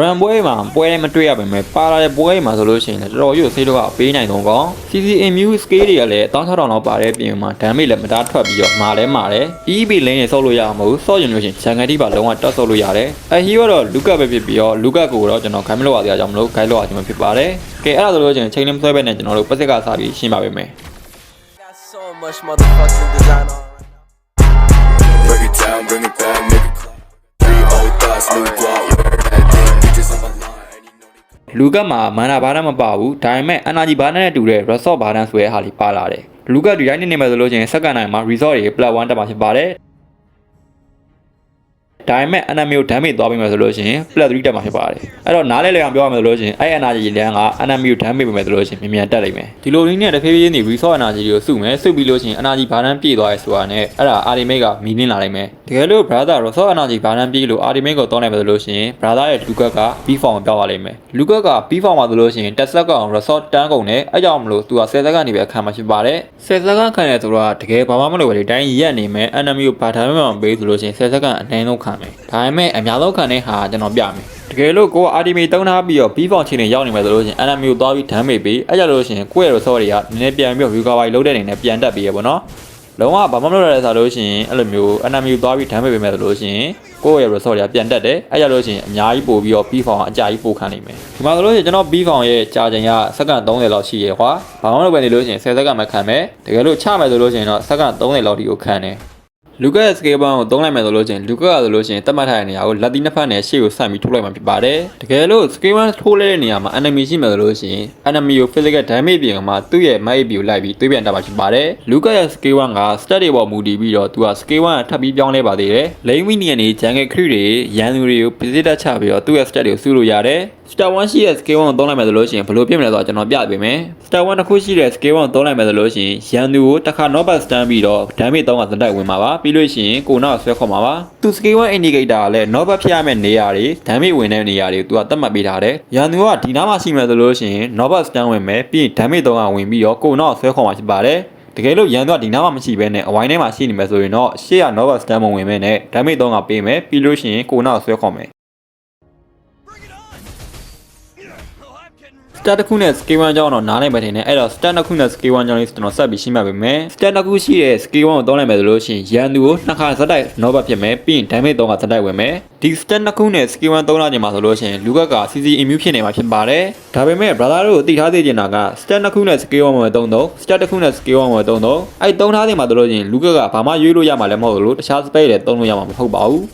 run ပွဲမှာပွဲတိုင်းမတွေ့ရပါမယ်ပါလာတဲ့ပွဲမှာဆိုလို့ရှိရင်လည်းတော်တော်ကြီးကိုစိတ်တော့ပေးနိုင်တော့ကော CCA mu scale တွေကလည်း16000လောက်ပါတဲ့ပြင်မှာ damage လည်းမတားထွက်ပြီးတော့မာလဲမာတယ် EB lane နဲ့ဆော့လို့ရအောင်မဟုတ်ဆော့ရင်လို့ရှိရင်ဂျန်ကန်တီပါလုံးဝတက်ဆော့လို့ရတယ်အဟီကတော့လူကပဲဖြစ်ပြီးတော့လူကကိုတော့ကျွန်တော်ခိုင်းမလို့ရသေးတာကြောင့်မလို့ခိုင်းလို့ရခြင်းမဖြစ်ပါတယ်ကဲအဲ့ဒါဆိုလို့ရှိရင်ချိန်လေးမဆွဲပဲနဲ့ကျွန်တော်တို့ပတ်စက်ကစားပြီးရှင်းပါပေးမယ် Got so much motherfucking design on. Break it down, bring it back, make it clap. Three old thoughts, new guap, လူကမှာမန္နာဘာဒမပါဘူးဒါပေမဲ့ energy ဘာဒနဲ့တူတဲ့ resort ဘာဒဆိုတဲ့ဟာလေးပါလာတယ်လူကဒီတိုင်းနေနေမှာဆိုလို့ချင်းစက္ကန့်တိုင်းမှာ resort တွေ plus 1တက်မှာဖြစ်ပါတယ် ဒါပေမဲ့ enemy ကို damage သွားပြီးမှဆိုလို့ရှိရင် plus 3တက်မှာဖြစ်ပါတယ်အဲ့တော့နားလဲလဲအောင်ပြောရမယ်ဆိုလို့ရှိရင်အဲ့ energy လမ်းက enemy ကို damage ပေးမယ်ဆိုလို့ရှိရင်မြန်မြန်တက်နိုင်မယ်ဒီလိုနည်းနဲ့တစ်ဖြည်းဖြည်းနေ resort energy ကိုစုမယ်စုပြီးလို့ရှိရင် energy ဘာဒပြည့်သွားရဲဆိုတာနဲ့အဲ့ဒါ ultimate ကမီနင်းလာနိုင်မယ်တကယ်လို့ brother resort energy ဘာဒပြည့်လို့ ultimate ကိုတောင်းနိုင်မယ်ဆိုလို့ရှိရင် brother ရဲ့လူကက B form ကိုပြောက်ပါလိမ့်မယ်လူကက B form မှာဆိုလို့ရှိရင်တက်ဆက်ကောင် resort တန်းကုန်တယ်အဲ့ကြောင့်မလို့သူက10စက္ကန့်နေပဲခံမှာဖြစ်ပါတယ်10စက္ကန့်ခံရဆိုတော့တကယ်ဘာမှမလုပ်ပဲဒီတိုင်းရက်နေမယ် enemy ကိုဘာထားမှမပေးဆိုလို့ရှိရင်10စက္ကန့်အနည်းဆုံးခံမယ်ဒါပေမဲ့အများဆုံးခံတဲ့ဟာကျွန်တော်ပြမယ်တကယ်လို့ကိုက ultimate တုံးထားပြီးတော့ B form ချိန်နေရောက်နေမယ်ဆိုလို့ရှိရင် enemy ကိုသွားပြီး damage ပေးအဲ့ကြောင့်လို့ရှိရင်ကိုယ့်ရဲ့ resort တွေကနည်းနည်းပြန်ပြီးတော့ recovery လုပ်တဲ့အနေနဲ့ပြန်တက်ပေးရပေါ့နော်လုံးဝဘာမှမလုပ်ရတဲ့ဆိုလို့ရှိရင်အဲ့လိုမျိုး enemy ကိုသွားပြီး damage ပေးမယ်ဆိုလို့ရှိရင်ကိုယ့်ရဲ့ resource တွေကပြန်တက်တယ်အဲ့ကြလို့ရှိရင်အများကြီးပို့ပြီးတော့ B form အကြာကြီးပို့ခံနိုင်မယ်ဒီမှာဆိုလို့ရှိရင်ကျွန်တော် B form ရဲ့ကြာချိန်ကစက္ကန့်30လောက်ရှိရခွာဘာမှမလုပ်ပဲနေလို့ရှိရင်10စက္ကန့်မှခံမယ်တကယ်လို့ချမယ်ဆိုလို့ရှိရင်တော့စက္ကန့်30လောက်ဒီကိုခံတယ် လူကရဲ့ scale bar ကိုသုံးလိုက်မယ်ဆိုလို့ချင်းလူကကဆိုလို့ချင်းတတ်မှတ်ထားတဲ့နေရာကိုလက်သီးနှစ်ဖက်နဲ့ရှေ့ကိုဆက်ပြီးထိုးလိုက်မှဖြစ်ပါတယ်တကယ်လို့ scale bar ထိုးလိုက်တဲ့နေရာမှာ enemy ရှိမယ်ဆိုလို့ချင်း enemy ကို physical damage ပြင်မှာသူ့ရဲ့ might ကိုလိုက်ပြီးသွေးပြန်တက်မှာဖြစ်ပါတယ်လူကရဲ့ scale 1က stat တွေပေါ်မူတည်ပြီးတော့သူက scale 1ကထပ်ပြီးပြောင်းလဲပါသေးတယ်လိမ့်မီနီယန်တွေ jungle crew တွေရန်သူတွေကို visit ချပြီးတော့သူ့ရဲ့ stat တွေကိုစုလို့ရတယ် star 1ရှိတဲ့ scale 1ကိုသုံးလိုက်မယ်ဆိုလို့ရှိရင်ဘယ်လိုပြင်မလဲဆိုတော့ကျွန်တော်ပြပေးမယ် star 1တစ်ခုရှိတဲ့ scale 1ကိုသုံးလိုက်မယ်ဆိုလို့ရှိရင်ရန်သူကိုတစ်ခါ not back stand ပြီးတော့ damage 3ကစတိုက်ဝင်မှာပါပြီးလို့ရှိရင်ကိုနောက်ဆွဲခေါ်မှာပါသူ scale 1 indicator ကလည်း not back ဖြစ်ရမယ့်နေရာတွေ damage ဝင်တဲ့နေရာတွေကိုသူကသတ်မှတ်ပေးထားတယ်ရန်သူကဒီနားမှာရှိမယ်ဆိုလို့ရှိရင် not back stand ဝင်မယ်ပြီးရင် damage 3ကဝင်ပြီးတော့ကိုနောက်ဆွဲခေါ်မှာဖြစ်ပါတယ်တကယ်လို့ရန်သူကဒီနားမှာမရှိဘဲနဲ့အဝိုင်းထဲမှာရှိနေမယ်ဆိုရင်တော့ရှေ့က Nova Stam ဝင်မယ်နဲ့ damage 3ကပေးမယ်ပြီးလို့ရှိရင်ကိုနောက်ဆွဲခေါ်မယ် stat တစ်ခုနဲ့ scale 1ကြောင်းတော့နားနိုင်ပါထင်တယ်အဲ့တော့ stat တစ်ခုနဲ့ scale 1ကြောင်းလေးကျွန်တော်ဆက်ပြီးရှင်းပြပေးမယ် stat တစ်ခုရှိတဲ့ scale 1ကိုသုံးလိုက်မယ်ဆိုလို့ရှိရင်ရန်သူကိုနှစ်ခါဇက်တိုက် nova ဖြစ်မယ်ပြီးရင် damage 3ခါဇက်တိုက်ဝင်မယ်ဒီ stat တစ်ခုနဲ့ scale 1သုံးလာခြင်းမှာဆိုလို့ရှိရင်လူကက CC immune ဖြစ်နေမှာဖြစ်ပါတယ်ဒါပေမဲ့ brother တို့ကိုသိထားသေးချင်တာက stat တစ်ခုနဲ့ scale 1မှာသုံးတော့ stat တစ်ခုနဲ့ scale 1မှာသုံးတော့အဲ့သုံးထားခြင်းမှာဆိုလို့ရှိရင်လူကကဘာမှရွေးလို့ရမှာလည်းမဟုတ်လို့တခြား space တွေသုံးလို့ရမှာမဟုတ်ပါဘူး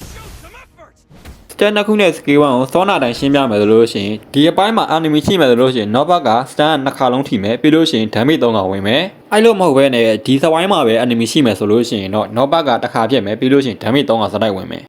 stand တစ်ခုနဲ့ scale 1ကိုစောနာတိုင်းရှင်းပြမယ်ဆိုလို့ရှိရင်ဒီအပိုင်းမှာ enemy ရှိမယ်ဆိုလို့ရှိရင် knock back က stand နှစ်ခါလုံးထိမယ်ပြီးလို့ရှိရင် damage 3ခါဝင်မယ်အဲ့လိုမဟုတ်ဘဲနဲ့ဒီစပိုင်းမှာပဲ enemy ရှိမယ်ဆိုလို့ရှိရင်တော့ knock back ကတစ်ခါပြည့်မယ်ပြီးလို့ရှိရင် damage 3ခါစတိုက်ဝင်မယ်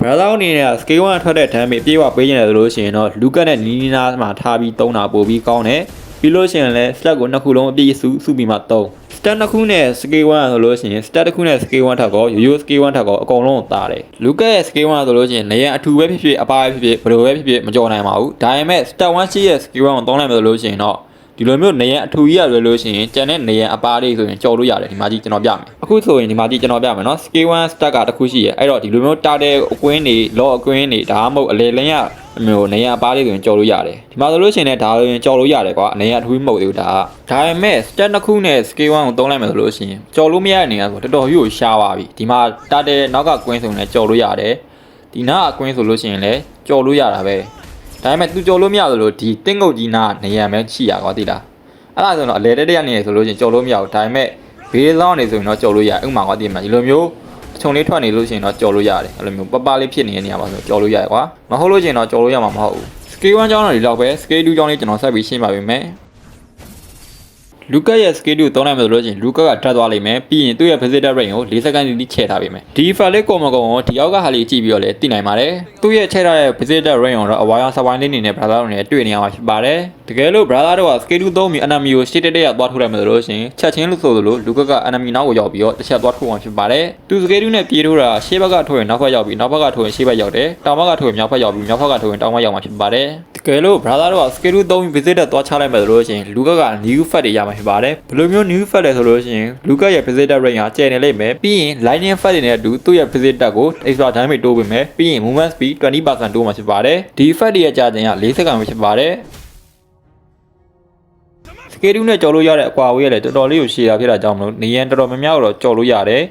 brother အနေနဲ့ scale 1ထွက်တဲ့ damage ပြေးဝပေးနေတယ်ဆိုလို့ရှိရင်တော့လူကနဲ့နီးနီးနားမှာထားပြီးသုံးတာပို့ပြီးကောင်းတယ်ပြီးလို့ရှိရင်လည်း flag ကိုနှစ်ခုလုံးအပြည့်စုစုပြီးမှသုံး stat တစ်ခုနဲ့ scale 1ဆိုလို့ရှိရင် stat တစ်ခုနဲ့ scale 1ထက်ကောရိုးရိုး scale 1ထက်ကောအကုန်လုံးကိုတာတယ်လူကရဲ့ scale 1ဆိုလို့ရှိရင်နေရန်အထူပဲဖြစ်ဖြစ်အပါပဲဖြစ်ဖြစ်ဘယ်လိုပဲဖြစ်ဖြစ်မကြော်နိုင်ပါဘူးဒါပေမဲ့ stat 1ရှိရဲ့ scale 1ကိုသုံးလိုက်မယ်ဆိုလို့ရှိရင်တော့ ဒီလိုမျိုးနေရန်အထူကြီးရလွယ်လို့ရှိရင်ကျန်တဲ့နေရန်အပါလေးဆိုရင်ကြော်လို့ရတယ်ဒီမှာကြီးကျွန်တော်ပြမယ်အခုဆိုရင်ဒီမှာကြီးကျွန်တော်ပြမယ်နော် scale 1 stat ကတစ်ခုရှိရဲ့အဲ့တော့ဒီလိုမျိုးတာတဲ့အကွင်းတွေ law အကွင်းတွေဒါမှမဟုတ်အလေလင်းရအမျိုးနေရအပါလေးဆိုရင်ကြော်လို့ရတယ်ဒီမှာဆိုလို့ရှိရင်လည်းဒါဆိုရင်ကြော်လို့ရတယ်ကွာအနေရအထူးမဟုတ်သေးဘူးဒါကဒါပေမဲ့ stat တစ်ခုနဲ့ scale 1ကိုသုံးလိုက်မယ်ဆိုလို့ရှိရင်ကြော်လို့မရတဲ့နေရာဆိုတော်တော်ကြီးကိုရှားပါပြီဒီမှာတာတဲ့နောက်ကကွင်းဆိုရင်လည်းကြော်လို့ရတယ်ဒီနားအကွင်းဆိုလို့ရှိရင်လည်းကြော်လို့ရတာပဲ ဒါပေမဲ့သူကြော်လို့မရသလိုဒီတင်းငုတ်ကြီးနားနေရမ်းပဲရှိရကွာသိလားအဲ့ဒါဆိုတော့အလေတက်တက်နေရဆိုလို့ရှိရင်ကြော်လို့မရဘူးဒါပေမဲ့ဘေးလောင်းနေဆိုရင်တော့ကြော်လို့ရဥမာကွာသိမှာဒီလိုမျိုးအချုံလေးထွက်နေလို့ရှိရင်တော့ကြော်လို့ရတယ်အဲ့လိုမျိုးပပလေးဖြစ်နေတဲ့နေရာမှာဆိုကြော်လို့ရတယ်ကွာမဟုတ်လို့ရှိရင်တော့ကြော်လို့ရမှာမဟုတ်ဘူး scale 1ကျောင်းတော့ဒီလောက်ပဲ scale 2ကျောင်းလေးကျွန်တော်ဆက်ပြီးရှင်းပါပေးမယ် လူကရဲ့ scale ကိုသုံးလိုက်မယ်ဆိုလို့ချင်းလူကကထပ်သွားလိမ့်မယ်ပြီးရင်သူ့ရဲ့ visitor rate ကို၄စက္ကန့်တိချဲ့ထားပေးမယ်ဒီ file လေးကောမကောကိုဒီအောက်ကဟာလေးကြည့်ပြီးတော့လည်းသိနိုင်ပါတယ်သူ့ရဲ့ချဲ့ထားတဲ့ visitor rate ကိုတော့အဝါရောင်စပိုင်းလေးနေနဲ့ brother တို့နဲ့တွေ့နေရမှာဖြစ်ပါတယ် တကယ်လို့ brother တို့က scale 2သုံးပြီး enemy ကိုရှေ့တက်တက်ရသွားထုတ်လိုက်မယ်ဆိုလို့ချင်းချက်ချင်းလို့ဆိုသလိုလူကက enemy နောက်ကိုရောက်ပြီးတော့တစ်ချက်သွားထုတ်အောင်ဖြစ်ပါတယ်သူ scale 2နဲ့ပြေးထိုးတာရှေ့ဘက်ကထုတ်ရင်နောက်ဘက်ရောက်ပြီးနောက်ဘက်ကထုတ်ရင်ရှေ့ဘက်ရောက်တယ်တောင်ဘက်ကထုတ်ရင်မြောက်ဘက်ရောက်ပြီးမြောက်ဘက်ကထုတ်ရင်တောင်ဘက်ရောက်မှာဖြစ်ပါတယ်တကယ်လို့ brother တို့က skill 2သုံးပြီး visit တက်သွားချလိုက်မယ်ဆိုလို့ရှိရင်လူကက new fat တွေရမှာဖြစ်ပါတယ်ဘယ်လိုမျိုး new fat လဲဆိုလို့ရှိရင်လူကရဲ့ visit တက် rate ဟာကျယ်နေလိမ့်မယ်ပြီးရင် lightning fat တွေနဲ့အတူသူ့ရဲ့ visit တက်ကို extra damage တိုးပေးမယ်ပြီးရင် movement speed 20%တိုးမှာဖြစ်ပါတယ်ဒီ fat တွေရဲ့ကြာချိန်က4စက္ကန့်ပဲဖြစ်ပါတယ် စကေတူးနဲ့ကြော်လို့ရတဲ့အကွာဝေးရလည်းတော်တော်လေးကိုရှည်တာဖြစ်တာကြောင့်မလို့နေရန်တော်တော်များများတော့ကြော်လို့ရတယ်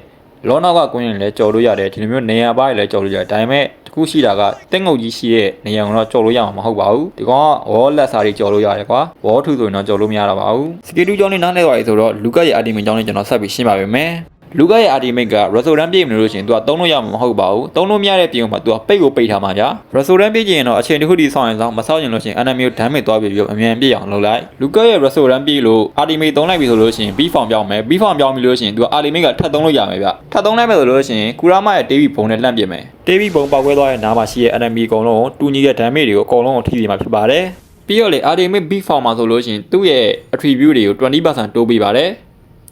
လောနောက်ကကွင်းရင်လည်းကြော်လို့ရတယ်ဒီလိုမျိုးနေရန်ပိုင်းလည်းကြော်လို့ရတယ်ဒါပေမဲ့တခုရှိတာကတက်ငုတ်ကြီးရှိတဲ့နေရန်ကတော့ကြော်လို့ရမှာမဟုတ်ပါဘူးဒီကောင်ကဝေါ်လက်စာတွေကြော်လို့ရတယ်ကွာဝေါ်ထူဆိုရင်တော့ကြော်လို့မရတော့ပါဘူးစကေတူးကြောင်းလေးနားလဲသွားပြီဆိုတော့လူကရဲ့အာတီမင်ကြောင်းလေးကျွန်တော်ဆက်ပြီးရှင်းပါပါမယ် လူကရဲ့အာတီမိတ်ကရဆိုရန်ပြေးမလို့ရှင်သူကသုံးလို့ရမှာမဟုတ်ပါဘူးသုံးလို့မရတဲ့ပြင်မှာသူကပိတ်ကိုပိတ်ထားမှာညာရဆိုရန်ပြေးကျင်တော့အချိန်တစ်ခုတည်းဆောင်ရင်ဆောင်မဆောင်ရင်လို့ရှင်အန်အမ်မျိုးဒမ်းမစ်သွားပြီးတော့အမြန်ပြေးအောင်လုပ်လိုက်လူကရဲ့ရဆိုရန်ပြေးလို့အာတီမိတ်သုံးလိုက်ပြီဆိုလို့ရှင်ဘီဖောင်ပြောင်းမယ်ဘီဖောင်ပြောင်းပြီလို့ရှင်သူကအာတီမိတ်ကထပ်သုံးလို့ရမယ်ဗျထပ်သုံးလိုက်မယ်ဆိုလို့ရှင်ကူရာမရဲ့ဒေးဗီဘုံနဲ့လှမ်းပြမယ်ဒေးဗီဘုံပောက်ခွဲသွားတဲ့နားမှာရှိတဲ့ enemy အကုန်လုံးကိုတူညီတဲ့ damage တွေကိုအကုန်လုံးကိုထိစီမှာဖြစ်ပါတယ်ပြီးတော့လေ RDMA B form မှာဆိုလို့ရှင်သူ့ရဲ့ attribute တွေကို20%တိုးပေးပါတယ်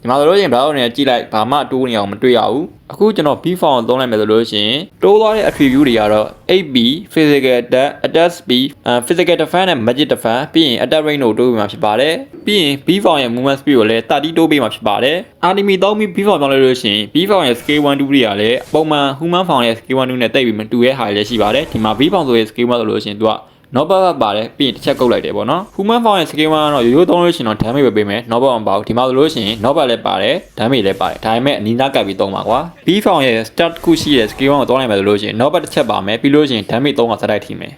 ဒီမှာဆိုလို့ရှိရင် browser နဲ့ကြည့်လိုက်ဘာမှတိုးနေအောင်မတွေ့ရဘူးအခုကျွန်တော် B form ကိုသုံးလိုက်မယ်ဆိုလို့ရှိရင်တိုးသွားတဲ့ attribute တွေကတော့ 8B physical attack attack speed အဲ physical defense နဲ့ magic defense ပြီးရင် attack range တို့တိုးပေးမှာဖြစ်ပါတယ်ပြီးရင် B form ရဲ့ movement speed ကိုလည်း30တိုးပေးမှာဖြစ်ပါတယ် enemy သုံးပြီး B form ပြောင်းလိုက်လို့ရှိရင် B form ရဲ့ scale 1 2တွေကလည်းပုံမှန် human form ရဲ့ scale 1 2နဲ့တိတ်ပြီးမတူတဲ့ဟာတွေလည်းရှိပါတယ်ဒီမှာ B form ဆိုရဲ့ scale 1ဆိုလို့ရှိရင်သူက not bad ပါတယ်ပြီးရင်တစ်ချက်ကုတ်လိုက်တယ်ပေါ့နော် human form ရဲ့ skill 1ကတော့ရိုးရိုးသုံးလို့ရှိရင်တော့ damage ပဲပေးမယ် not bad မပါဘူးဒီမှာဆိုလို့ရှိရင် not bad လည်းပါတယ် damage လည်းပါတယ်ဒါပေမဲ့အနီးနားကပ်ပြီးသုံးပါကွာ B form ရဲ့ start တစ်ခုရှိတဲ့ skill 1ကိုသုံးလိုက်မယ်ဆိုလို့ရှိရင် not bad တစ်ချက်ပါမယ်ပြီးလို့ရှိရင် damage 3ကစတိုက်ထိမယ်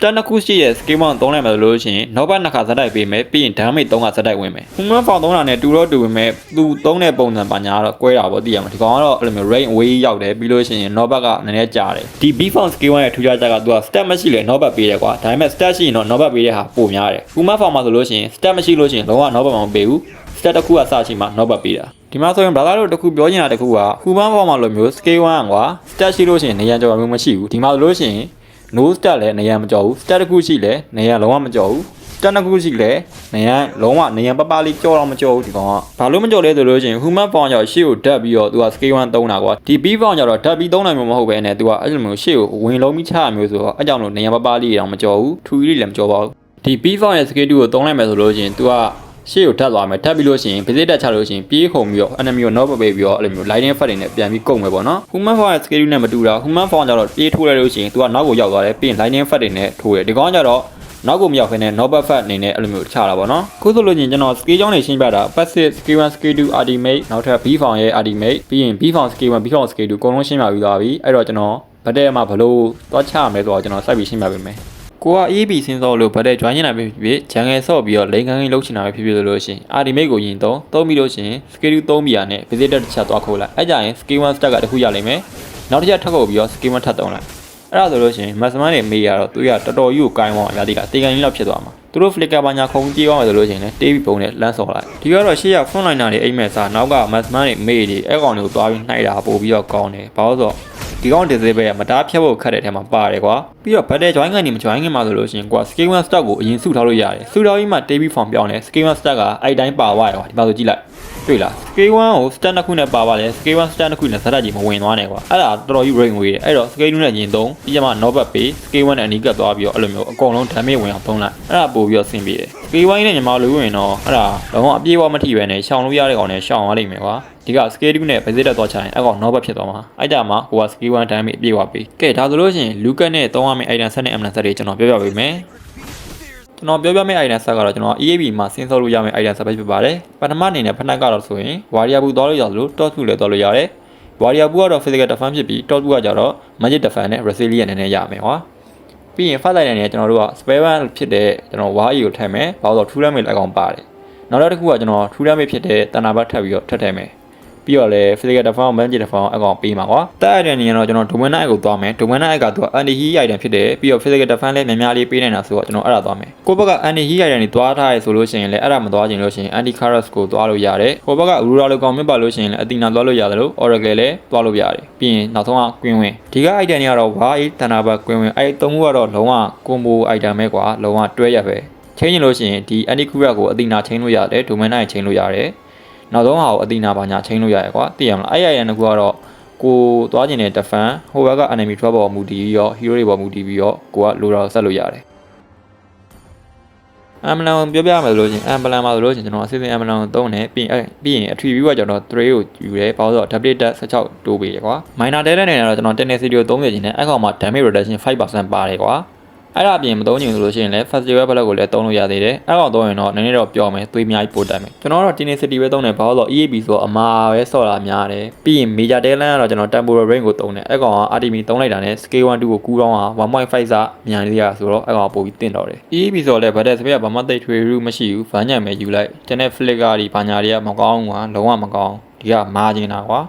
စတန်နှစ်ခုရှိရဲ့ skill 1သုံးလိုက်မယ်ဆိုလို့ရှိရင်နောက်ဘက်နှစ်ခါဇက်တိုက်ပေးမယ်ပြီးရင် damage 3ခါဇက်တိုက်ဝင်မယ် human form သုံးတာနဲ့တူတော့တူဝင်မယ်သူသုံးတဲ့ပုံစံပါညာကတော့ကွဲတာပေါ့သိရမှာဒီကောင်ကတော့အဲ့လိုမျိုး range away ရောက်တယ်ပြီးလို့ရှိရင်နောက်ဘက်ကနည်းနည်းကြာတယ်ဒီ B form skill 1ရဲ့ထူးခြားချက်ကသူက stat မရှိလေနောက်ဘက်ပေးတယ်ကွာဒါပေမဲ့ stat ရှိရင်တော့နောက်ဘက်ပေးတဲ့ဟာပိုများတယ် human form မှာဆိုလို့ရှိရင် stat မရှိလို့ရှိရင်လုံးဝနောက်ဘက်မှာမပေးဘူး stat တစ်ခုကစရှိမှနောက်ဘက်ပေးတာဒီမှာဆိုရင် brother တို့တစ်ခုပြောချင်တာတစ်ခုက human form မှာလိုမျိုး scale 1ကွာ stat ရှိလို့ရှိရင်နေရာကျော်မျိုးမရှိဘူးဒီမှာဆိုလို့ရှိရင် no stat လည်းနေရန်မကြော်ဘူး stat တစ်ခုရှိလည်းနေရန်လုံးဝမကြော်ဘူး stat တစ်ခုရှိလည်းနေရန်လုံးဝနေရန်ပပလေးကြော်တော့မကြော်ဘူးဒီကောင်ကဘာလို့မကြော်လဲဆိုလို့ရှိရင် human form ကြောင့်ရှေ့ကိုဓာတ်ပြီးတော့သူက scale 1သုံးတာကွာဒီ b form ကြောင့်တော့ဓာတ်ပြီးသုံးနိုင်မှာမဟုတ်ပဲနဲ့သူကအဲ့လိုမျိုးရှေ့ကိုဝင်လုံးပြီးချရမျိုးဆိုတော့အဲ့ကြောင့်လို့နေရန်ပပလေးတောင်မကြော်ဘူးထူကြီးလည်းမကြော်ပါဘူးဒီ b form ရဲ့ scale 2ကိုသုံးလိုက်မယ်ဆိုလို့ရှိရင်သူက ရှေ့ကိုထပ်သွားမယ်ထပ်ပြီးလို့ရှိရင် visit တက်ချလို့ရှိရင်ပြေးခုံပြီးတော့ enemy ကို knock ပေးပြီးတော့အဲ့လိုမျိုး lightning fat တွေနဲ့ပြန်ပြီးကုန်မယ်ပေါ့နော် human form ရဲ့ scale နဲ့မတူတာ human form ကျတော့ပြေးထိုးလိုက်လို့ရှိရင်သူကနောက်ကိုရောက်သွားတယ်ပြီးရင် lightning fat တွေနဲ့ထိုးတယ်ဒီကောင်ကျတော့နောက်ကိုမရောက်ခင်းနဲ့ knock fat အနေနဲ့အဲ့လိုမျိုးချတာပေါ့နော်ခုဆိုလို့ချင်းကျွန်တော် scale ကြောင်းနေရှင်းပြတာ passive scale 1 scale 2 ultimate နောက်ထပ် b form ရဲ့ ultimate ပြီးရင် b form scale 1 b form scale 2အကုန်လုံးရှင်းပြပြီးသွားပြီအဲ့တော့ကျွန်တော်ဗတ်တဲ့မှာဘလို့သွားချရမယ်ဆိုတော့ကျွန်တော်စိုက်ပြီးရှင်းပြပေးမယ် ကိုက EB စင်းစောလို့ဗတ်တဲ့ join နေတာပဲဖြစ်ဖြစ်ဂျန်ငယ်ဆော့ပြီးတော့လိန်ခန်းကြီးလှုပ်ချင်တာပဲဖြစ်ဖြစ်ဆိုလို့ရှိရင် ultimate ကိုယင်တော့သုံးပြီးလို့ရှိရင် skill 3ပြီးရနဲ့ visitor တစ်ချက်သွားခိုးလိုက်အဲ့ကြရင် skill 1 stack ကတစ်ခုရလိမ့်မယ်နောက်တစ်ချက်ထပ်ခုတ်ပြီးတော့ skill 1ထပ်သုံးလိုက်အဲ့ဒါဆိုလို့ရှိရင် maximum နဲ့မေးရတော့သူကတော်တော်ကြီးကိုကိုင်းသွားအောင်ရသည်ကတေကန်ကြီးလောက်ဖြစ်သွားမှာသူတို့ flicker ဘာညာခုံကြီးအောင်ဆိုလို့ရှိရင်လည်း TV ပုံနဲ့လမ်းစော်လိုက်ဒီကတော့ရှေ့က front liner တွေအိမ်မဲ့စားနောက်က maximum နဲ့မေးတွေအဲ့ကောင်တွေကိုသွားပြီးနှိုက်တာပို့ပြီးတော့ကောင်းတယ်ဘာလို့ဆိုတော့ ဒီကောင် disable ကမတားဖြတ်ဖို့ခက်တဲ့ထဲမှာပါတယ်ကွာပြီးတော့ battle join ကနေမ join ခင်မှာဆိုလို့ရှိရင်ကွာ scale 1 stock ကိုအရင်စုထားလို့ရတယ်စုထားပြီးမှ TV form ပြောင်းတယ် scale 1 stock ကအဲ့တိုင်းပါသွားတယ်ကွာဒီမှာဆိုကြည့်လိုက် တွေ့လား scale 1ကို stand တစ်ခုနဲ့ပါပါတယ် scale 1 stand တစ်ခုနဲ့ဇာတ်ကြီးမဝင်သွားနဲ့ကွာအဲ့ဒါတော်တော်ကြီး range ဝေးတယ်အဲ့တော့ scale 2နဲ့ညင်သုံးပြီးမှ knob back ပေး scale 1နဲ့အနီးကပ်သွားပြီးတော့အဲ့လိုမျိုးအကုန်လုံး damage ဝင်အောင်သုံးလိုက်အဲ့ဒါပို့ပြီးတော့ဆင်ပြေတယ် scale 1နဲ့ညီမလိုဝင်တော့အဲ့ဒါလုံးဝအပြေးဝမထိပဲနဲ့ရှောင်လို့ရတဲ့ကောင်နဲ့ရှောင်သွားလိမ့်မယ်ကွာဒီက scale 2နဲ့ visit တက်သွားချရင်အဲ့ကောင် knob back ဖြစ်သွားမှာအဲ့ကြမှာဟိုက scale 1 damage အပြေးဝပေးကဲဒါဆိုလို့ရှိရင်လူကတ်နဲ့သုံးရမယ့် item set နဲ့ item set တွေကျွန်တော်ပြောပြပေးမယ် ကျွန်တော်ပြောပြမယ့် item set ကတော့ကျွန်တော် EAB မှာဆင်းဆောက်လို့ရမယ့် item set ပဲဖြစ်ပါတယ်ပထမအနေနဲ့ဖနက်ကတော့ဆိုရင် warrior ဘူးသွားလို့ရသလို top 2လည်းသွားလို့ရတယ် warrior ဘူးကတော့ physical defense ဖြစ်ပြီး top 2ကကြတော့ magic defense နဲ့ resilient နဲ့ရမယ်ဟောပြီးရင် fast line နဲ့ကျွန်တော်တို့က spare one ဖြစ်တဲ့ကျွန်တော် war ကိုထည့်မယ်ဘာလို့ဆိုတော့ true damage လည်းအကောင်ပါတယ်နောက်တစ်ခုကကျွန်တော် true damage ဖြစ်တဲ့တဏ္ဍာဘတ်ထပ်ပြီးတော့ထပ်ထည့်မယ် ပြီးတော့လည်း physical defense magic defense အကောင်ပေးမှာကွာတက်အတဲ့နေရာတော့ကျွန်တော် domain အိုက်ကိုသွားမယ် domain အိုက်ကသူက anti heal item ဖြစ်တယ်ပြီးတော့ physical defense လည်းများများလေးပေးနေတာဆိုတော့ကျွန်တော်အဲ့ဒါသွားမယ်ကိုဘက်က anti heal item တွေသွားထားရဆိုလို့ရှိရင်လည်းအဲ့ဒါမသွားချင်လို့ရှိရင် anti chaos ကိုသွားလို့ရတယ်ဟိုဘက်က aurora လိုကောင်မြတ်ပါလို့ရှိရင်လည်း athena သွားလို့ရတယ်လို့ oracle လည်းသွားလို့ရတယ်ပြီးရင်နောက်ဆုံးက queen win ဒီက item တွေကတော့ y တဏ္ဍာဘ queen win အဲ့သုံးခုကတော့လုံးဝ combo item ပဲကွာလုံးဝတွဲရပဲချိန်ရင်လို့ရှိရင်ဒီ anti cura ကိုအတိနာချိန်လို့ရတယ် domain နဲ့ချိန်လို့ရတယ် နောက်ဆုံးဟာကိုအတိနာပါညာချိန်လို့ရတယ်ကွာသိရမလားအဲ့ရရန်တကူကတော့ကိုသွားကျင်တဲ့ defend ဟိုဘက်က enemy drop ပေါ်မူတည်ပြီးတော့ hero တွေပေါ်မူတည်ပြီးတော့ကိုကလိုတာဆက်လို့ရတယ်အမ်ဘလန်ပြောပြရမယ်ဆိုလို့ရှိရင်အမ်ဘလန်မှာဆိုလို့ရှိရင်ကျွန်တော်အစစ်အစစ်အမ်ဘလန်ကိုသုံးတယ်ပြီးရင်အဲ့ပြီးရင် attribute ကကျွန်တော်3ကိုယူတယ်ဘာလို့ဆိုတော့ W တက်16တိုးပေးတယ်ကွာ minor talent နဲ့တော့ကျွန်တော် tendency ကိုသုံးနေခြင်းနဲ့အဲ့ကောင်မှာ damage reduction 5%ပါတယ်ကွာ အဲ့ဒါအပြင်မသုံးချင်ဘူးဆိုလို့ရှိရင်လည်း festival block ကိုလည်းသုံးလို့ရသေးတယ်အဲ့ကောင်သုံးရင်တော့နည်းနည်းတော့ပျော့မယ်သွေးအများကြီးပိုတက်မယ်ကျွန်တော်ကတော့ tendency ပဲသုံးတယ်ဘာလို့ဆိုတော့ EAB ဆိုတော့အမာပဲဆော့တာများတယ်ပြီးရင် major talent ကတော့ကျွန်တော် temporal range ကိုသုံးတယ်အဲ့ကောင်က RTB သုံးလိုက်တာနဲ့ scale 1 2ကိုကူးတော့1.5စမြန်လေးရဆိုတော့အဲ့ကောင်ကပိုပြီးတင့်တော့တယ် EAB ဆိုတော့လည်း battle speed ကဘာမှတိတ်ထွေရူးမရှိဘူးဗန်းညံပဲယူလိုက်တနေ့ flick ကဒီဘာညာတွေကမကောင်းဘူးကွာလုံးဝမကောင်းဒီကမာကျင်တာကွာ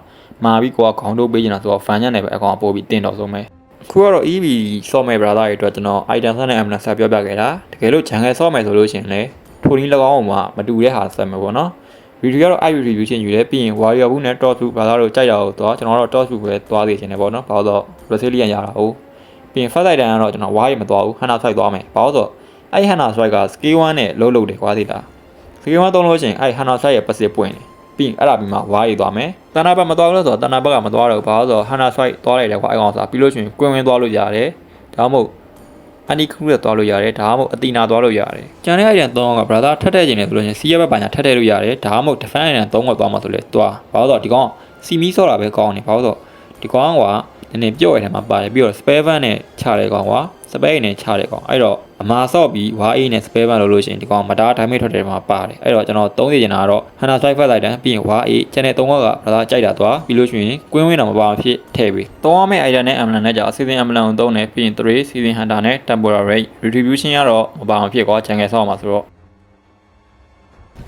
မာပြီးကိုကခေါင်းတို့ပေးကျင်တာဆိုတော့ဗန်းညံနဲ့ပဲအကောင်ကပိုပြီးတင့်တော့ဆုံးပဲ ခုကတော့ EV ဆော့မယ် brother တွေအတွက်ကျွန်တော် item ဆက်နဲ့ ambulance ဆက်ပြောပြခဲ့တာတကယ်လို့ jungle ဆော့မယ်ဆိုလို့ရှိရင်လည်းထိုနည်း၎င်းအောင်မှာမတူတဲ့ဟာဆက်မယ်ပေါ့နော် video ကတော့ i review ချင်းယူတယ်ပြီးရင် warrior ဘူးနဲ့ top 2ဘာသာတို့ကြိုက်တာကိုတော့ကျွန်တော်တို့ top 2ပဲသွားသေးခြင်းနဲ့ပေါ့နော်ဘာလို့တော့ resilient ရတာဟုတ်ပြီးရင် first side တန်းကတော့ကျွန်တော် wire မသွားဘူး hunter side သွားမယ်ဘာလို့ဆိုတော့အဲ့ hunter side က skill 1နဲ့လုံးလုံးတယ်ကွာသေးတာ skill 1သုံးလို့ရှိရင်အဲ့ hunter side ရဲ့ passive ပွင့်တယ် ပြီးရင်အဲ့ဒါပြီးမှ wire သွားမယ်တဏ္ဍဘက်မသွားဘူးလို့ဆိုတော့တဏ္ဍဘက်ကမသွားတော့ဘူးဘာလို့ဆိုတော့ hunter side သွားလိုက်တယ်ကွာအဲ့ကောင်စားပြီးလို့ရှိရင်ကွင်းဝင်းသွားလို့ရတယ်ဒါမှမဟုတ်အန်ဒီခူရက်သွားလို့ရတယ်ဒါမှမဟုတ်အတီနာသွားလို့ရတယ်ကျန်တဲ့ item 3က brother ထက်တဲ့ခြင်းနဲ့ဆိုလို့ရှိရင် C ရက်ဘက်ပါညာထက်တဲ့လို့ရတယ်ဒါမှမဟုတ် defend item 3ကသွားမှာဆိုလဲသွားဘာလို့ဆိုတော့ဒီကောင်စီမီဆော့တာပဲကောင်းနေဘာလို့ဆိုတော့ဒီကောင်ကနည်းနည်းပြော့ရတဲ့မှာပါတယ်ပြီးတော့ spare van နဲ့ချတဲ့ကောင်က spare နဲ့ချတဲ့ကောင်အဲ့တော့ အမာဆော့ပြီး 1A နဲ့ spare van လို့လို့ရှိရင်ဒီကောင်မတား damage ထွက်တယ်မှာပါတယ်အဲ့တော့ကျွန်တော်သုံးစီချင်တာကတော့ Hunter Strike Fight လိုက်တန်းပြီးရင် 1A ကျန်တဲ့3က brother ကြိုက်တာသွားပြီးလို့ရှိရင်ကွင်းဝင်းတော့မပါမဖြစ်ထည့်ပေးသုံးရမယ့် item နဲ့ ambulance နဲ့ကြာ season ambulance ကိုသုံးတယ်ပြီးရင်3 season hunter နဲ့ temporary retribution ကတော့မပါမဖြစ်ကွာ jungle ဆော့မှာဆိုတော့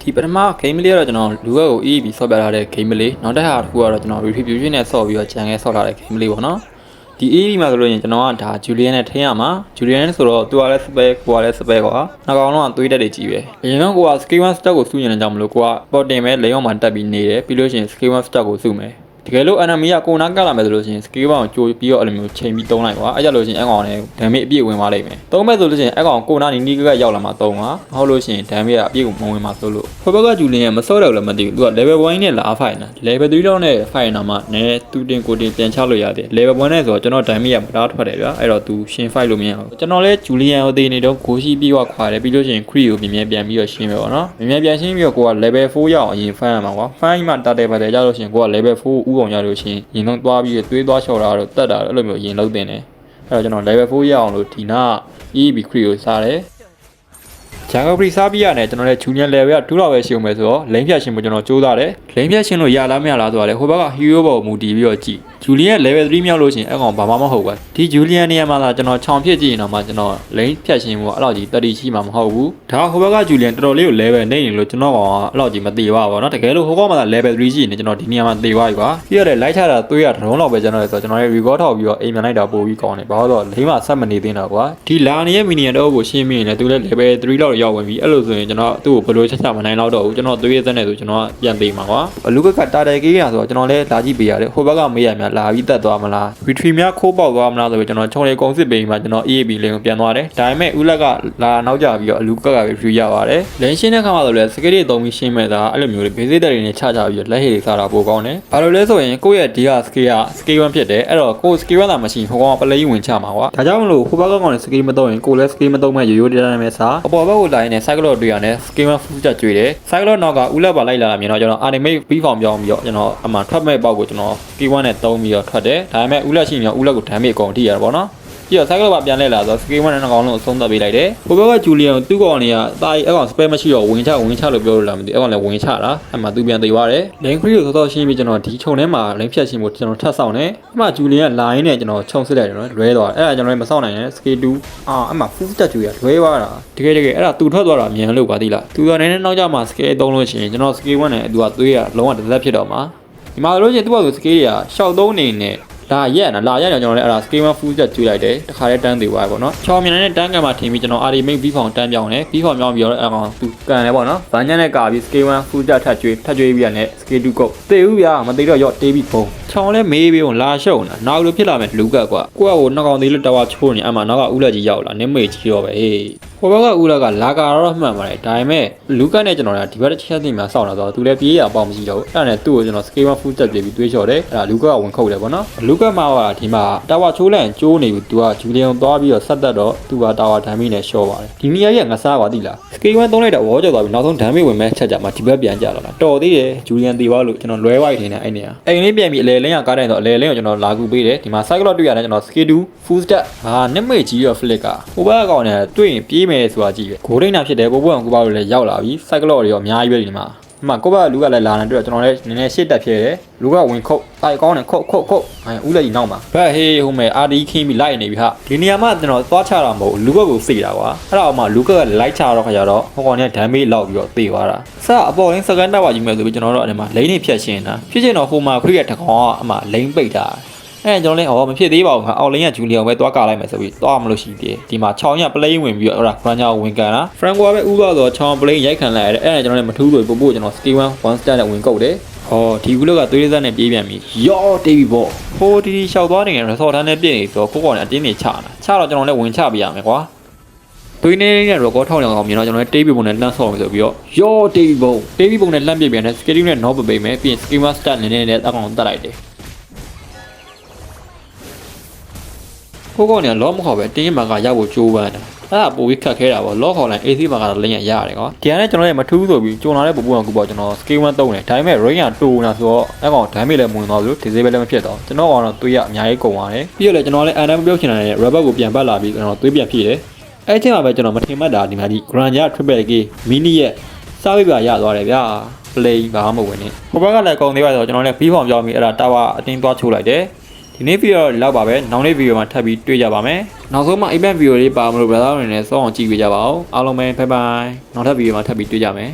ဒီပထမ game လေးကတော့ကျွန်တော်လူဝက်ကို EEB ဆော့ပြထားတဲ့ game လေးနောက်တစ်ခါတစ်ခုကတော့ကျွန်တော် retribution နဲ့ဆော့ပြီးတော့ channel ဆော့ထားတဲ့ game လေးပေါ့နော် ဒီ EEB မှာဆိုလို့ရင်ကျွန်တော်ကဒါ Julian နဲ့ထင်းရမှာ Julian ဆိုတော့သူကလည်း spare ကိုကလည်း spare ကွာနောက်ကောင်တော့သွေးတက်တွေကြီးပဲအရင်တော့ကိုက skill 1 stack ကိုစုညင်နေကြမလို့ကိုကပေါ်တင်ပဲလိန်အောင်မှတက်ပြီးနေတယ်ပြီးလို့ရှိရင် skill 1 stack ကိုစုမယ်တ ကယ်လို့ enemy ကကိုနာကလာမယ်ဆိုလို့ရှိရင် skill 1ကိုကြိုးပြီးတော့အဲ့လိုမျိုးချိန်ပြီးတုံးလိုက်ကွာအဲ့ကြလို့ရှိရင်အဲ့ကောင်ကလည်း damage အပြည့်ဝင်သွားလိမ့်မယ်တုံးမဲ့ဆိုလို့ရှိရင်အဲ့ကောင်ကိုနာနီနီးကကရောက်လာမှတုံးပါမဟုတ်လို့ရှိရင် damage ကအပြည့်ကိုမဝင်မှဆိုလို့ဖဘကဂျူလင်ရဲ့မစော့တော့လည်းမသိဘူးသူက level 1နဲ့လာ fight နာ level 3လောက်နဲ့ fight နာမှနည်းသူတင်ကိုတင်ပြန်ချလို့ရတယ် level 1နဲ့ဆိုတော့ကျွန်တော် damage ကမတားထွက်တယ်ဗျာအဲ့တော့သူရှင် fight လို့မရဘူးကျွန်တော်လည်းဂျူလီယန်ကိုတေးနေတော့ကိုရှိပြီးတော့ခွာတယ်ပြီးလို့ရှိရင် cree ကိုမြင်မြင်ပြန်ပြီးတော့ရှင်းမယ်ပေါ့နော်မြင်မြင်ပြန်ရှင်းပြီးတော့ကိုက level 4ရောက်အောင်အရင် fight ရမှာကွာ fight မှတာတယ်ပါတယ်ကြလို့ရှိရင်ကိုက level 4ဥအောင်ရလို့ရှိရင်ရင်တော့သွားပြီးသွေးသွားလျှော်တာတော့တက်တာတော့အဲ့လိုမျိုးရင်လုံးတင်တယ်အဲ့တော့ကျွန်တော် level 4ရအောင်လို့ဒီနာ EB cree ကိုစားတယ်ဂျန်ဂိုပရီစားပြီးရတယ်ကျွန်တော်လည်းဂျူနီယာ level က2လောက်ပဲရှိအောင်ပဲဆိုတော့လိမ့်ဖြတ်ရှင်ကိုကျွန်တော်စူးစမ်းတယ်လိမ့်ဖြတ်ရှင်လို့ရလားမရလားဆိုတော့လေဟိုဘက်က hero ဘောမူတည်ပြီးတော့ကြည့်ဂျူလီယန် level 3မြောက်လို့ရှိရင်အဲ့ကောင်ဘာမှမဟုတ်ပါဒီဂျူလီယန်နေရာမှာသာကျွန်တော်ခြောင်ဖြစ်ကြည့်ရင်တော့မှကျွန်တော်လိမ့်ဖြတ်ရှင်ကိုအဲ့လောက်ကြီးတက်တီရှိမှာမဟုတ်ဘူးဒါဟိုဘက်ကဂျူလီယန်တော်တော်လေးကို level နေနေလို့ကျွန်တော်ကအဲ့လောက်ကြီးမသေးပါဘူးเนาะတကယ်လို့ဟိုကောင်မှာသာ level 3ရှိနေကျွန်တော်ဒီနေရာမှာသေသွားပြီကွာပြီးတော့လိုက်ချတာသွေးရဒရုန်းလောက်ပဲကျွန်တော်လည်းဆိုတော့ကျွန်တော်လည်း record ထောက်ပြီးတော့အိမ်မြန်လိုက်တာပို့ပြီးကောင်းတယ်ဘာလို့လဲလိမ့်မှာဆက်မနေသေးတော့ကွာဒီလာနေရဲ့ minion တော့ကိုရှင်းမိရင်လည်းသူလည်း level 3လောက်ရောက်ဝင်ပြီအဲ့လိုဆိုရင်ကျွန်တော်သူ့ကိုဘယ်လိုချက်ချမနိုင်တော့တော့ဘူးကျွန်တော်သွေးရသက်နေဆိုကျွန်တော်ပြန်သေးမှာကွာဘ လူးကကတာတယ်ကေးရဆိုတော့ကျွန်တော်လည်းလာကြည့်ပေးရတယ်ဟိုဘက်ကမေးရများလာပြီးတက်သွားမလား retreat များခိုးပေါက်သွားမလားဆိုပြီးကျွန်တော်ခြုံလေကုံစစ်ပေးမှာကျွန်တော် EAB လင်းကိုပြန်သွားတယ်ဒါပေမဲ့ဦးလက်ကလာနောက်ကျပြီးတော့အလူကက်က retreat ရပါတယ်လင်းရှင်းတဲ့ခါမှဆိုလည်းစကစ်တွေသုံးပြီးရှင်းမဲ့သားအဲ့လိုမျိုးတွေဘေးစစ်တက်တွေနဲ့ချချပြီးတော့လက်ဟေတွေစားတာပိုကောင်းတယ်ဘာလို့လဲဆိုရင်ကိုယ့်ရဲ့ဒီက skill က skill 1ဖြစ်တယ်အဲ့တော့ကိုယ် skill 1သာမရှိဟိုကောင်ကပလိဝင်ချမှာကွာဒါကြောင့်မလို့ဟိုဘက်ကကောင်လည်း skill မသုံးရင်ကိုယ်လည်း skill မသုံးမဲ့ရိုးရိုးတည်းတည်းနဲ့စားအပေါ်ဘက်ကိုလာရင်လည်း cycle တွေ့ရတယ် skill 1 full ချက်ကျွေးတယ် cycle နောက်ကဦးလက်ပါလိုက်လာတာမြင်တော့ကျွန်တော် animate ပြီးဖောင်ပြောင်းပြီးတော့ကျွန်တော်အမှထွက်မဲ့ပေါက်ကိုကျွန်တော် skill 1နဲ့သုံးပြီးတော့ထွက်တယ်ဒါပေမဲ့ဦးလက်ရှိနေတော့ဦးလက်ကို damage အကုန်ထိရတာပေါ့နော် ပြီးတော့ cycle ပါပြန်လဲလာဆို skill 1နဲ့နှကောင်လုံးအဆုံးသတ်ပေးလိုက်တယ်ဟိုဘက်ကဂျူလီယန်သူ့ကောင်တွေကတာကြီးအကောင် spell မရှိတော့ဝင်ချဝင်ချလို့ပြောလို့လားမသိဘူးအကောင်လည်းဝင်ချတာအမှသူပြန်သေးသွားတယ် lane cree ကိုသောသောရှင်းပြီးကျွန်တော်ဒီခြုံထဲမှာ lane ဖြတ်ရှင်းဖို့ကျွန်တော်ထပ်ဆောင်တယ်အမှဂျူလီယန် line နဲ့ကျွန်တော်ခြုံစစ်လိုက်တယ်နော်လွဲသွားတယ်အဲ့ဒါကျွန်တော်လည်းမဆောင်နိုင်နဲ့ skill 2အာအမှ full touch ကြီးလွဲသွားတာတကယ်တကယ်အဲ့ဒါသူထွက်သွားတာမြန်လို့ပါသီလားသူကနည်းနည်းနောက်ကျမှ skill 3လို့ရှိရင်ကျွန်တော် skill 1နဲ့သူကသွေးရလုံးဝတစ်သက်ဖြစ်တော့မှာဒီမှာလို့ရှိရင်သူ့ဘာလို့ skill တွေကရှောက်သုံးနေနဲ့ လာရက်နော်လာရက်တော့ကျွန်တော်လည်းအဲ့ဒါ scale 1 full set ကျွေးလိုက်တယ်တခါတည်းတန်းသေးသွားပြီပေါ့နော်ချောင်းမြန်နဲ့တန်းကန်မှာထင်ပြီးကျွန်တော် RD main ဘီဖောင်တန်းပြောင်းတယ်ဘီဖောင်ပြောင်းပြီးတော့အဲ့ကောင်သူကန်တယ်ပေါ့နော်ဗန်ညက်နဲ့ကာပြီး scale 1 full set ထပ်ကျွေးထပ်ကျွေးပြီးရနဲ့ scale 2 go တေဦးဗျာမသေးတော့ရော့တေးပြီးဖုံးချောင်းလဲမေးပြီးတော့လာရှုံတာနောက်လိုဖြစ်လာမယ်လူကတ်ကွာကိုကကိုနှောက်ကောင်သေးလို့တဝါချိုးနေအမှနောက်ကဥလက်ကြီးရောက်လာနင်းမေကြီးတော့ပဲဟေး ဟိုဘက်ကဦးလာကလာကာတော့မှန်ပါတယ်ဒါပေမဲ့လူကနဲ့ကျွန်တော်ကဒီဘက်တစ်ချက်သိမှစောင့်လာတော့သူလည်းပြေးရအောင်မရှိတော့ဘူးအဲ့ဒါနဲ့သူ့ကိုကျွန်တော် scale 1 full step ပြေးပြီးတွေးချော်တယ်အဲ့ဒါလူကဝင်ခုတ်တယ်ပေါ့နော်လူကမှာကဒီမှာတာဝါချိုးလန့်ကျိုးနေပြီသူကဂျူလီယန်သွားပြီးတော့ဆက်သက်တော့သူကတာဝါဒမ်းမီနဲ့ရှော့ပါတယ်ဒီနေရာကြီးကငစားပါသိလား scale 1သုံးလိုက်တော့ဝေါ်ကြော်သွားပြီနောက်ဆုံးဒမ်းမီဝင်မဲ့ချက်ကြမှာဒီဘက်ပြန်ကြလာတာတော်သေးတယ်ဂျူလီယန်တီသွားလို့ကျွန်တော်လွဲဝိုက်ထင်တယ်အဲ့နေရာအိမ်လေးပြန်ပြီးအလဲလင်းကကားတိုင်းတော့အလဲလင်းကိုကျွန်တော်လာကူပေးတယ်ဒီမှာ cycle တွေ့ရတယ်ကျွန်တော် scale 2 full step ဟာနစ်မိတ်ကြီးရော flick ကဟိုဘက်ကောင်နဲ့တွေ့ရင်ပြေးမယ်ဆိုတာကြည့်ပဲဂိုးဒိန်းတာဖြစ်တယ်ပို့ပို့အောင်ကိုပါလို့လည်းရောက်လာပြီ cycle တွေရောအများကြီးပဲဒီမှာဒီမှာကိုပါလူကလည်းလာနေတွေ့တော့ကျွန်တော်လည်းနည်းနည်းရှေ့တက်ဖြစ်တယ်လူကဝင်ခုတ်အဲကောင်းတယ်ခုတ်ခုတ်ခုတ်အဲဦးလက်ကြီးနောက်မှာဘက်ဟေးဟိုမဲ့အာဒီခင်းပြီးလိုက်နေပြီဟာဒီနေရာမှာကျွန်တော်သွားချတာမဟုတ်လူကကိုစိတ်တာကွာအဲ့ဒါအောင်မှလူကကလိုက်ချတော့ခါကြတော့ဟိုကောင်ကဒမ်းမေးလောက်ပြီးတော့သေသွားတာစအပေါ်လင်းစကန်တက်ပါကြီးမဲ့ဆိုပြီးကျွန်တော်တို့အဲ့ဒီမှာလိမ့်နေဖြတ်ရှင်းတာဖြစ်ချင်တော့ဟိုမှာခရီးရတကောင်ကအမှလိမ့်ပိတ်တာ အဲကျွန်တော်လည်းအော်မဖြစ်သေးပါဘူးခါအောက်လိုင်းကဂျူလီယန်ပဲသွားကာလိုက်မယ်ဆိုပြီးသွားမလို့ရှိသေးတယ်ဒီမှာ6ညပလေးဝင်ပြီးတော့အဲ့ဒါဖရန်ချာဝင်ကန်တာဖရန်ကွာပဲဥသွားတော့6ပလေးရိုက်ခံလိုက်ရတယ်အဲ့ဒါကျွန်တော်လည်းမထူးလို့ပို့ပို့ကျွန်တော် skill 1 one star နဲ့ဝင်ကုတ်တယ်ဟောဒီကူလောက်ကသွေးရစားနဲ့ပြေးပြန်ပြီယောတေးပြီပေါ့ဟိုဒီဒီလျှောက်သွားနေတယ် resort တန်းနဲ့ပြည့်နေဆိုတော့ကိုကောင်နဲ့အတင်းနေချတာချတော့ကျွန်တော်လည်းဝင်ချပြရမယ်ကွာသွေးနေနေနဲ့ record ထောက်အောင်မြင်တော့ကျွန်တော်လည်းတေးပြီပုံနဲ့လှမ်းဆော့မယ်ဆိုပြီးတော့ယောတေးပြီပုံတေးပြီပုံနဲ့လှမ်းပြပြန်တယ် skill နဲ့ knob ပိတ်မယ်ပြီးရင် skill 1 start နည်းနည်းနဲ့အကောင်တက်လိုက်တယ် ခိုးကောင်းနေလောမခေါ်ပဲတင်းရင်မှာကရောက်ဖို့ကြိုးပမ်းတာအဲ့ဒါပိုပြီးခက်ခဲတာပေါ့လော့ခေါ်လိုက် AC မှာကတော့လင်းရရတယ်ကွာဒီကနေ့ကျွန်တော်လည်းမထူးဆိုပြီးကျွန်တော်လည်းပုံပုံကူပေါ့ကျွန်တော် scale 1သုံးတယ်ဒါပေမဲ့ range 2တိုးနေတာဆိုတော့အဲ့ကောင် damage လည်းမဝင်တော့ဘူး disable လည်းမဖြစ်တော့ကျွန်တော်ကတော့သွေးရအများကြီးကုန်သွားတယ်ပြီးတော့လည်းကျွန်တော်လည်း item ပြုတ်ချင်တဲ့ rubber ကိုပြန်ပတ်လာပြီးကျွန်တော်သွေးပြန်ဖြည့်တယ်အဲ့ချိန်မှာပဲကျွန်တော်မထင်မှတ်တာဒီမှာဒီ grand ရ triple k mini ရဲ့စားပြပြရသွားတယ်ဗျာ play ဘာမှမဝင်နဲ့ဟိုဘက်ကလည်းကုန်သေးပါဆိုတော့ကျွန်တော်လည်း b ဖောင်ပြောင်းပြီးအဲ့ဒါ tower အတင်းသွားချိုးလိုက်တယ် ဒီနေ့ဗီဒီယိုလောက်ပါပဲနောက်နေ့ဗီဒီယိုမှာထပ်ပြီးတွေ့ကြပါမယ်နောက်ဆုံးမှအိမ်ဘက်ဗီဒီယိုလေးပါမလို့ brother တွေနဲ့စောင့်အောင်ကြည့်ပေးကြပါဦးအားလုံးပဲ bye bye နောက်ထပ်ဗီဒီယိုမှာထပ်ပြီးတွေ့ကြမယ်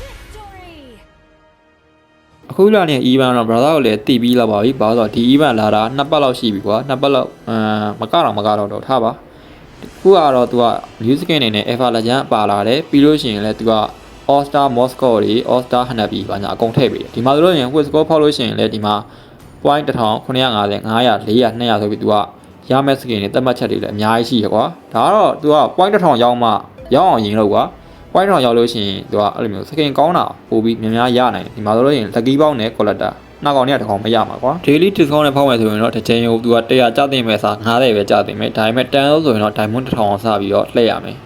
Victory! အခုလာနေ event တော့ brother ကိုလည်းတည်ပြီးလောက်ပါပြီဘာလို့ဆိုတော့ဒီ event လာတာနှစ်ပတ်လောက်ရှိပြီကွာနှစ်ပတ်လောက်အမ်မကတော့မကတော့တော့ထားပါခုကတော့ तू က new skin အနေနဲ့ Eva Legend ပါလာတယ်ပြီးလို့ရှိရင်လည်း तू က All Star Moscow တွေ All Star Hanabi ဘာညာအကုန်ထည့်ပေးတယ်ဒီမှာဆိုလို့ရှိရင် quiz score ဖောက်လို့ရှိရင်လည်းဒီမှာ point 1950 900 400 200ဆိုပြီး तू ကရမယ့် skin တွေတက်မှတ်ချက်တွေလည်းအများကြီးရှိရကွာဒါကတော့ तू က point 1000ရောက်မှရောက်အောင်ရင်လို့ကွာ point 1000ရောက်လို့ရှိရင် तू ကအဲ့လိုမျိုး skin ကောင်းတာပို့ပြီးများများရနိုင်တယ်ဒီမှာဆိုလို့ရှိရင် lucky box နဲ့ collector နောက်ကောင်တွေကတစ်ကောင်မရမှာကွာ daily discount နဲ့ဖောက်မယ်ဆိုရင်တော့တစ်ချိန်ကို तू က100ကျတင်မဲ့စား90ပဲကျတင်မယ်ဒါပေမဲ့10လို့ဆိုရင်တော့ diamond 1000အောင်စပြီးတော့လှည့်ရမယ်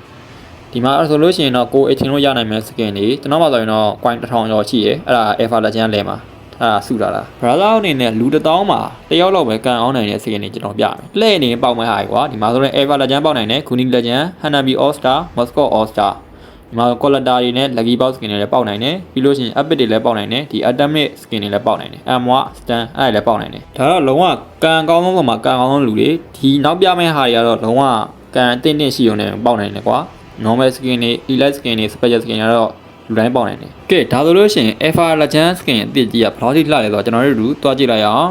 ဒီမှာအဲ့ဆိုလို့ရှိရင်တော့ကိုအချင်းလို့ရနိုင်မယ့် skin တွေကျွန်တော်မှဆိုရင်တော့ coin 1000ကျော်ရှိရယ်အဲ့ဒါ alpha legend လဲမှာအဲ့ဒါစုတာလား brother အနေနဲ့လူတစ်တောင်းမှာတယောက်လောက်ပဲကန်အောင်နိုင်တဲ့ skin တွေကျွန်တော်ပြမယ်လှည့်နေပေါက်မဲ့ဟာကြီးကွာဒီမှာဆိုရင် alpha legend ပေါက်နိုင်တယ် kuni legend hanabi all star moscow all star ဒီမှာ collector တွေနဲ့ lucky box skin တွေလည်းပေါက်နိုင်တယ်ပြီးလို့ရှိရင် epic တွေလည်းပေါက်နိုင်တယ်ဒီ atomic skin တွေလည်းပေါက်နိုင်တယ် m1 stand အဲ့ဒါလည်းပေါက်နိုင်တယ်ဒါတော့လုံးဝကန်ကောင်းဆုံးကမှကန်ကောင်းဆုံးလူတွေဒီနောက်ပြမယ့်ဟာတွေကတော့လုံးဝကန်အသင့်တင့်ရှိုံနဲ့ပေါက်နိုင်တယ်ကွာ normal skin တွေ elite skin တွေ special skin တွေကတော့လူတိုင်းပေါက်နိုင်တယ်ကဲဒါဆိုလို့ရှိရင် alpha legend skin အသစ်ကြီးကဘယ်လောက်ထိလှလဲဆိုတော့ကျွန်တော်တို့တို့တွားကြည့်လိုက်ရအောင်